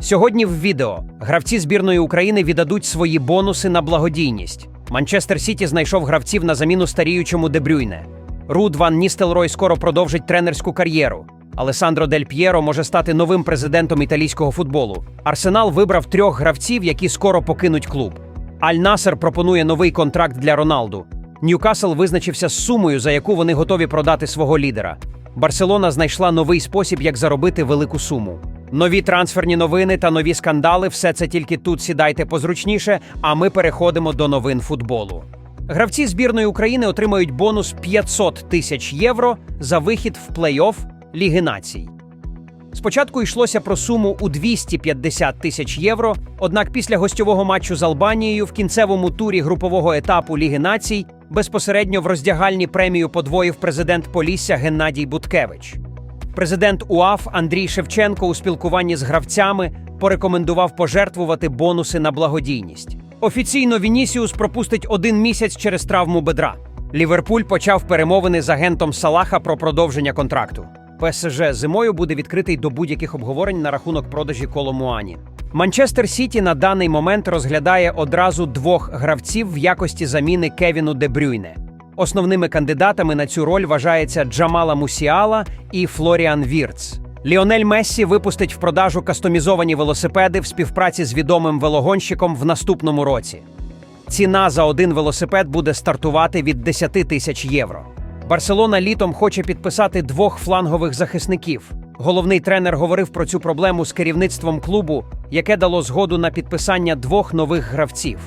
Сьогодні в відео гравці збірної України віддадуть свої бонуси на благодійність. Манчестер Сіті знайшов гравців на заміну старіючому Дебрюйне. Руд Ван Ністелрой скоро продовжить тренерську кар'єру. Алесандро Дель П'єро може стати новим президентом італійського футболу. Арсенал вибрав трьох гравців, які скоро покинуть клуб. Аль Насер пропонує новий контракт для Роналду. Ньюкасл визначився з сумою, за яку вони готові продати свого лідера. Барселона знайшла новий спосіб, як заробити велику суму. Нові трансферні новини та нові скандали все це тільки тут сідайте позручніше, а ми переходимо до новин футболу. Гравці збірної України отримають бонус 500 тисяч євро за вихід в плей-офф Ліги націй. Спочатку йшлося про суму у 250 тисяч євро. Однак після гостьового матчу з Албанією в кінцевому турі групового етапу Ліги націй безпосередньо в роздягальні премію подвоїв президент Полісся Геннадій Буткевич. Президент УАФ Андрій Шевченко у спілкуванні з гравцями порекомендував пожертвувати бонуси на благодійність. Офіційно Вінісіус пропустить один місяць через травму бедра. Ліверпуль почав перемовини з агентом Салаха про продовження контракту. ПСЖ зимою буде відкритий до будь-яких обговорень на рахунок продажі Коломуані. Манчестер Сіті на даний момент розглядає одразу двох гравців в якості заміни Кевіну Де Брюйне. Основними кандидатами на цю роль вважається Джамала Мусіала і Флоріан Вірц. Ліонель Мессі випустить в продажу кастомізовані велосипеди в співпраці з відомим велогонщиком в наступному році. Ціна за один велосипед буде стартувати від 10 тисяч євро. Барселона літом хоче підписати двох флангових захисників. Головний тренер говорив про цю проблему з керівництвом клубу, яке дало згоду на підписання двох нових гравців.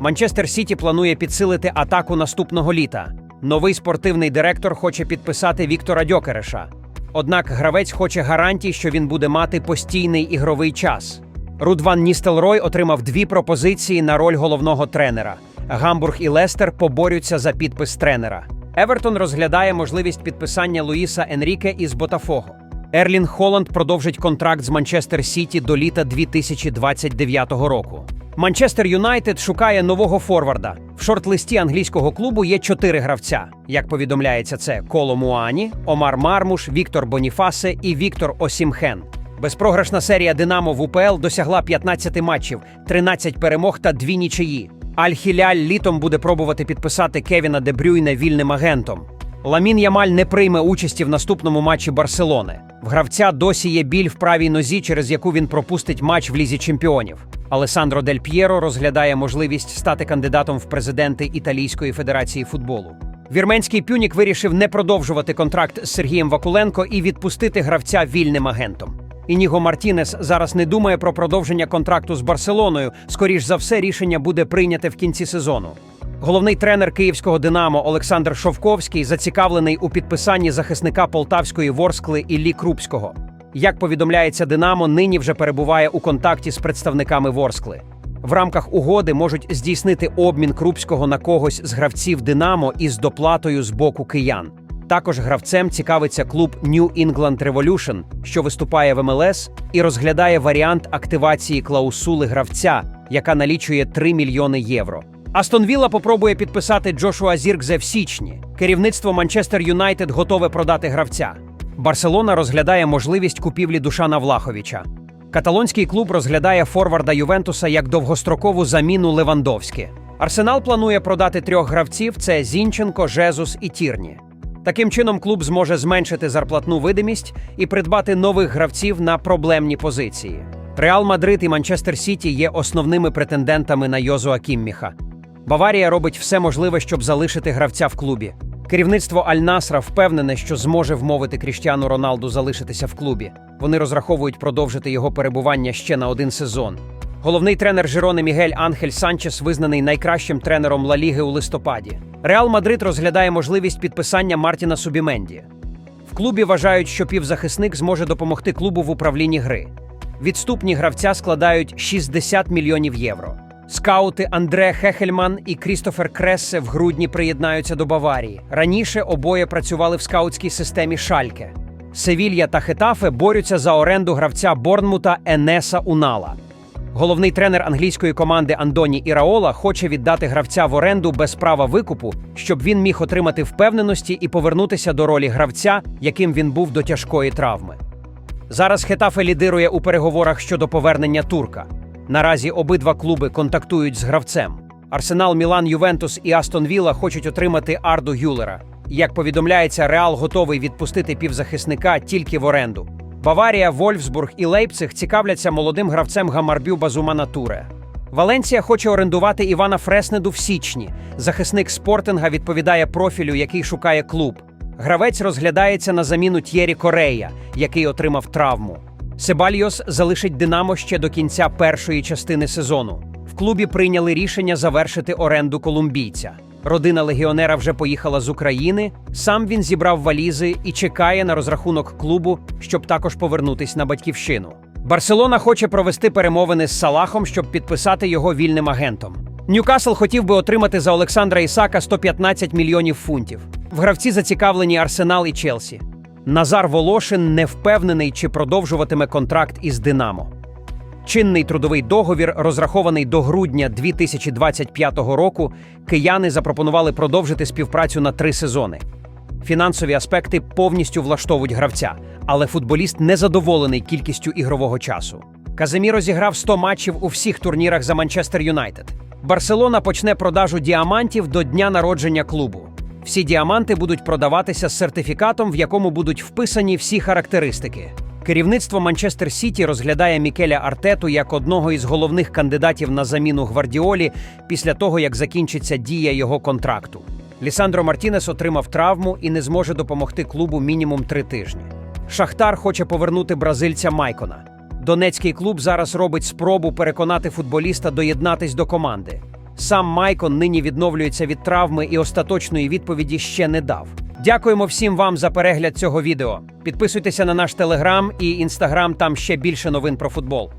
Манчестер Сіті планує підсилити атаку наступного літа. Новий спортивний директор хоче підписати Віктора Дьокереша. Однак гравець хоче гарантій, що він буде мати постійний ігровий час. Рудван Ністелрой отримав дві пропозиції на роль головного тренера. Гамбург і Лестер поборються за підпис тренера. Евертон розглядає можливість підписання Луїса Енріке із Ботафого. Ерлін Холланд продовжить контракт з Манчестер Сіті до літа 2029 року. Манчестер Юнайтед шукає нового форварда. В шорт-листі англійського клубу є чотири гравця. Як повідомляється, це Коло Муані, Омар Мармуш, Віктор Боніфасе і Віктор Осімхен. Безпрограшна серія Динамо в УПЛ досягла 15 матчів, 13 перемог та дві нічиї. Аль-Хіляль літом буде пробувати підписати Кевіна Де Брюйне вільним агентом. Ламін Ямаль не прийме участі в наступному матчі Барселони. В гравця досі є біль в правій нозі, через яку він пропустить матч в лізі чемпіонів. Алесандро Дель П'єро розглядає можливість стати кандидатом в президенти Італійської федерації футболу. Вірменський пюнік вирішив не продовжувати контракт з Сергієм Вакуленко і відпустити гравця вільним агентом. Ініго Мартінес зараз не думає про продовження контракту з Барселоною. Скоріш за все, рішення буде прийняте в кінці сезону. Головний тренер київського Динамо Олександр Шовковський зацікавлений у підписанні захисника полтавської Ворскли Іллі Крупського. Як повідомляється, Динамо нині вже перебуває у контакті з представниками Ворскли. В рамках угоди можуть здійснити обмін Крупського на когось з гравців Динамо із доплатою з боку киян. Також гравцем цікавиться клуб New England Revolution, що виступає в МЛС, і розглядає варіант активації клаусули гравця, яка налічує 3 мільйони євро. Астон Вілла попробує підписати Джошуа Зіркзе в січні. Керівництво Манчестер Юнайтед готове продати гравця. Барселона розглядає можливість купівлі Душана Влаховича. Каталонський клуб розглядає форварда Ювентуса як довгострокову заміну Левандовськи. Арсенал планує продати трьох гравців: це Зінченко, Жезус і Тірні. Таким чином, клуб зможе зменшити зарплатну видимість і придбати нових гравців на проблемні позиції. Реал Мадрид і Манчестер Сіті є основними претендентами на Йозуа Кімміха. Баварія робить все можливе, щоб залишити гравця в клубі. Керівництво Аль-Насра впевнене, що зможе вмовити Кріштіану Роналду залишитися в клубі. Вони розраховують продовжити його перебування ще на один сезон. Головний тренер Жирони Мігель Анхель Санчес визнаний найкращим тренером Ла Ліги у листопаді. Реал Мадрид розглядає можливість підписання Мартіна Субіменді. В клубі вважають, що півзахисник зможе допомогти клубу в управлінні гри. Відступні гравця складають 60 мільйонів євро. Скаути Андре Хехельман і Крістофер Крессе в грудні приєднаються до Баварії. Раніше обоє працювали в скаутській системі Шальке. Севілья та Хетафе борються за оренду гравця Борнмута Енеса Унала. Головний тренер англійської команди Андоні Іраола хоче віддати гравця в оренду без права викупу, щоб він міг отримати впевненості і повернутися до ролі гравця, яким він був до тяжкої травми. Зараз Хетафе лідирує у переговорах щодо повернення турка. Наразі обидва клуби контактують з гравцем. Арсенал, Мілан, Ювентус і Астон Вілла хочуть отримати Арду Гюлера. Як повідомляється, Реал готовий відпустити півзахисника тільки в оренду. Баварія, Вольфсбург і Лейпциг цікавляться молодим гравцем Гамарбю Базумана Туре. Валенція хоче орендувати Івана Фреснеду в січні. Захисник спортинга відповідає профілю, який шукає клуб. Гравець розглядається на заміну Т'єрі Корея, який отримав травму. Себальйос залишить Динамо ще до кінця першої частини сезону. В клубі прийняли рішення завершити оренду колумбійця. Родина легіонера вже поїхала з України. Сам він зібрав валізи і чекає на розрахунок клубу, щоб також повернутись на батьківщину. Барселона хоче провести перемовини з Салахом, щоб підписати його вільним агентом. Ньюкасл хотів би отримати за Олександра Ісака 115 мільйонів фунтів. В гравці зацікавлені Арсенал і Челсі. Назар Волошин не впевнений, чи продовжуватиме контракт із Динамо. Чинний трудовий договір, розрахований до грудня 2025 року, кияни запропонували продовжити співпрацю на три сезони. Фінансові аспекти повністю влаштовують гравця, але футболіст не задоволений кількістю ігрового часу. Каземіро зіграв 100 матчів у всіх турнірах за Манчестер Юнайтед. Барселона почне продажу діамантів до дня народження клубу. Всі діаманти будуть продаватися з сертифікатом, в якому будуть вписані всі характеристики. Керівництво Манчестер Сіті розглядає Мікеля Артету як одного із головних кандидатів на заміну Гвардіолі після того, як закінчиться дія його контракту. Лісандро Мартінес отримав травму і не зможе допомогти клубу мінімум три тижні. Шахтар хоче повернути бразильця Майкона. Донецький клуб зараз робить спробу переконати футболіста доєднатись до команди. Сам Майкон нині відновлюється від травми і остаточної відповіді ще не дав. Дякуємо всім вам за перегляд цього відео. Підписуйтеся на наш телеграм і інстаграм, там ще більше новин про футбол.